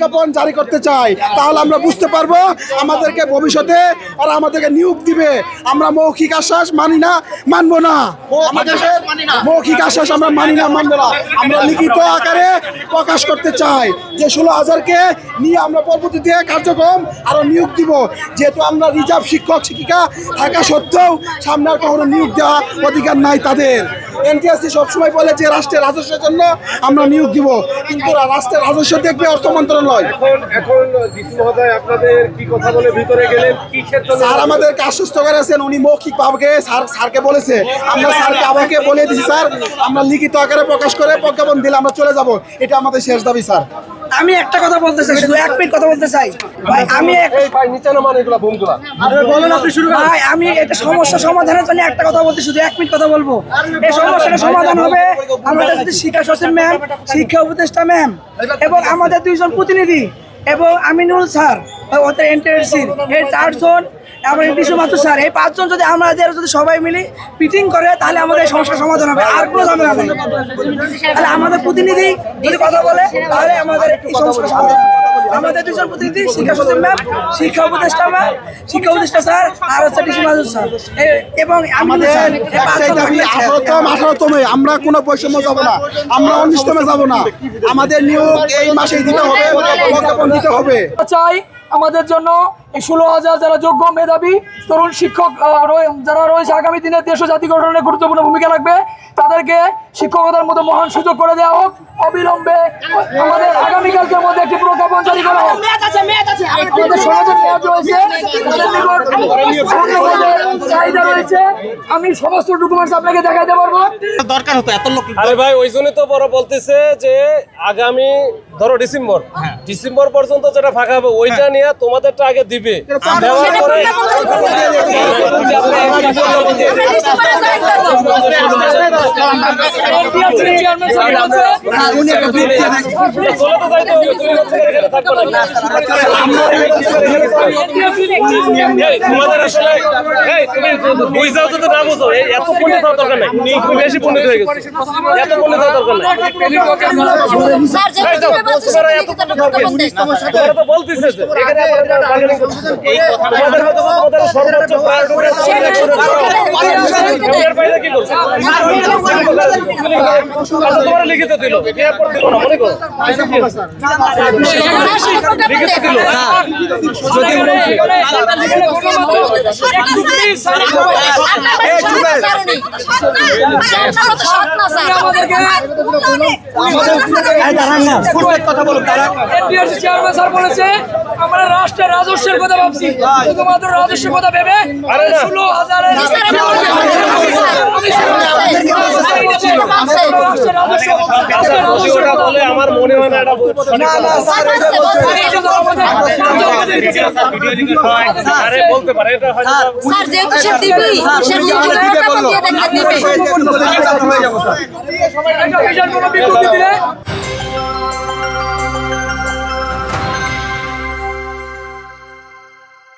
প্রজ্ঞাপন জারি করতে চাই তাহলে আমরা বুঝতে পারব আমাদেরকে ভবিষ্যতে ওরা আমাদেরকে নিয়োগ দিবে। আমরা মৌখিক আশ্বাস মানি না মানবো না। আমাদেরকে মৌখিক আশ্বাস আমরা মানি না মানবো না। আমরা লিখিত আকারে প্রকাশ করতে চাই যে ষোলো হাজারকে নিয়ে আমরা পরবর্তীতে কার্যক্রম আরও নিয়োগ দিব। যেহেতু আমরা রিজার্ভ শিক্ষক শিক্ষিকা থাকা সত্ত্বেও সামনে আর কখনো নিয়োগ দেওয়া অধিকার নাই তাদের। এনটিএসসি সবসময় বলে যে রাষ্ট্রের রাজস্বের জন্য আমরা নিয়োগ দিব। কিন্তু রাষ্ট্রের রাজস্ব দেখবে অর্থ মন্ত্রণালয়। এখন মহোদয় আপনাদের কি কথা বলে ভিতরে গেলেন? স্যার আমাদেরকে আশ্বস্ত করেছেন উনি মৌখিক ভাবে স্যার স্যারকে বলেছে। আমরা স্যারকে আমাকে বলে দিছি স্যার। আমরা লিখিত আকারে প্রকাশ করে প্রজ্ঞাপন দিলে আমরা চলে যাব। এটা আমাদের শেষ দাবি স্যার। আমি একটা কথা বলতে চাই শুধু এক মিনিট কথা বলতে চাই। ভাই আমি ভাই নিচে নামান এগুলা বোমগুলা ভাই আমি এটা সমস্যা সমাধানের জন্য একটা কথা বলতে শুধু এক মিনিট কথা বলব। এই সমস্যাটা সমাধান হবে আমাদের যদি শিক্ষা সচিব ম্যাম শিক্ষা উপদেষ্টা ম্যাম এবং আমাদের দুইজন প্রতিনিধি এবং আমিনুল স্যার ওদের এনটিএসসির এই চারজন এবং বিশু মাত্র স্যার এই পাঁচজন যদি আমাদের যদি সবাই মিলে মিটিং করে তাহলে আমাদের এই সমস্যার সমাধান হবে। আর কোনো ঝামেলা নেই। তাহলে আমাদের প্রতিনিধি যদি কথা বলে তাহলে আমাদের এই সমস্যার সমাধান আমাদের দুজন প্রতিনিধি শিক্ষা সচিব ম্যাম শিক্ষা উপদেষ্টা ম্যাম শিক্ষা উপদেষ্টা স্যার আর হচ্ছে ডিসি মাজুদ স্যার এবং আমাদের আঠারোতম আঠারোতমে আমরা কোনো বৈষম্য যাব না আমরা অনিষ্টমে যাব না। আমাদের নিয়োগ এই মাসেই দিতে হবে দিতে হবে। চাই আমাদের জন্য এই ষোলো হাজার যারা যোগ্য মেধাবী তরুণ শিক্ষক যারা রয়েছে আগামী দিনে দেশ ও জাতি গঠনে গুরুত্বপূর্ণ ভূমিকা রাখবে তাদেরকে শিক্ষকতার মতো মহান সুযোগ করে দেওয়া হোক। অবিলম্বে আমাদের আগামীকালকের মধ্যে একটি প্রজ্ঞাপন জারি করা হোক। আমাদের সমাজের মেয়াদ রয়েছে তাদের নিকট পূর্ণভাবে চাহিদা রয়েছে। আমি সমস্ত ডকুমেন্টস আপনাকে দেখাতে পারব। আরে ভাই ওই জন্যই তো বড় বলতেছে যে আগামী ধরো ডিসেম্বর। ডিসেম্বর পর্যন্ত যেটা ফাঁকা হবে ওইটা নিয়ে তোমাদেরটা আগে দিবে তোমাদের আসলে না বুঝো এত পণ্ডিত হওয়ার দরকার নাই বেশি পণ্ডিত হয়ে গেছো এত পণ্ডিত হওয়ার দরকার নাই বলতেছে এখানে আপনারা bargaining করতেছেন। তোমাদের হয়তো তোমাদের সর্বোচ্চ priority এর বাইরে কি করছ? আচ্ছা, তোমার লিখিত দিল এরপর দিল না মনে করো স্যার সেটা প্রজ্ঞাপন দেন। আপনারা তো সৎ না, স্যার, উনি। আপনারা তো সৎ না, স্যার। এনটিআরসি চেয়ারম্যান স্যার বলেছে আমরা রাষ্ট্রের রাজস্বের কথা ভাবছি শুধুমাত্র রাজস্বের কথা ভেবে ষোলো হাজারের আমরা আচ্ছা, মনে হয় না এটা স্যার, বলছে, বলছে। আরে বলতে পারে স্যার যেহেতু সে দিবেই সে দিয়ে দেখে দিবে